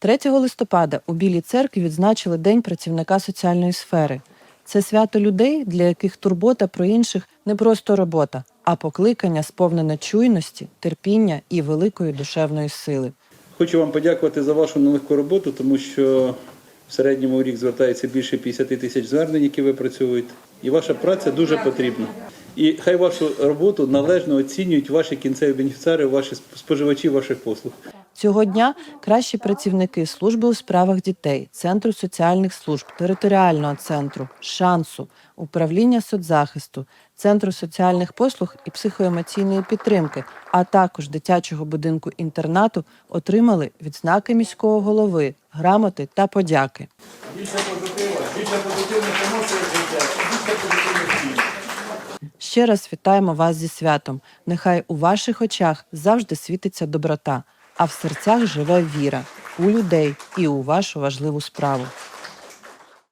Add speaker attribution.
Speaker 1: 3 листопада у Білій церкві відзначили День працівника соціальної сфери. Це свято людей, для яких турбота про інших не просто робота, а покликання, сповнене чуйності, терпіння і великої душевної сили.
Speaker 2: Хочу вам подякувати за вашу нелегку роботу, тому що в середньому рік звертається більше 50 тисяч звернень, які ви працюєте. І ваша праця дуже потрібна. І хай вашу роботу належно оцінюють ваші кінцеві бенефіціари, ваші споживачі ваших послуг.
Speaker 1: Цього дня кращі працівники служби у справах дітей, центру соціальних служб, територіального центру, шансу, управління соцзахисту, центру соціальних послуг і психоемоційної підтримки, а також дитячого будинку інтернату отримали відзнаки міського голови, грамоти та подяки.
Speaker 2: Більше позитива, більше позитивних емоцій життя, більше позитивних дій.
Speaker 1: Ще раз вітаємо вас зі святом. Нехай у ваших очах завжди світиться доброта, а в серцях живе віра у людей і у вашу важливу справу.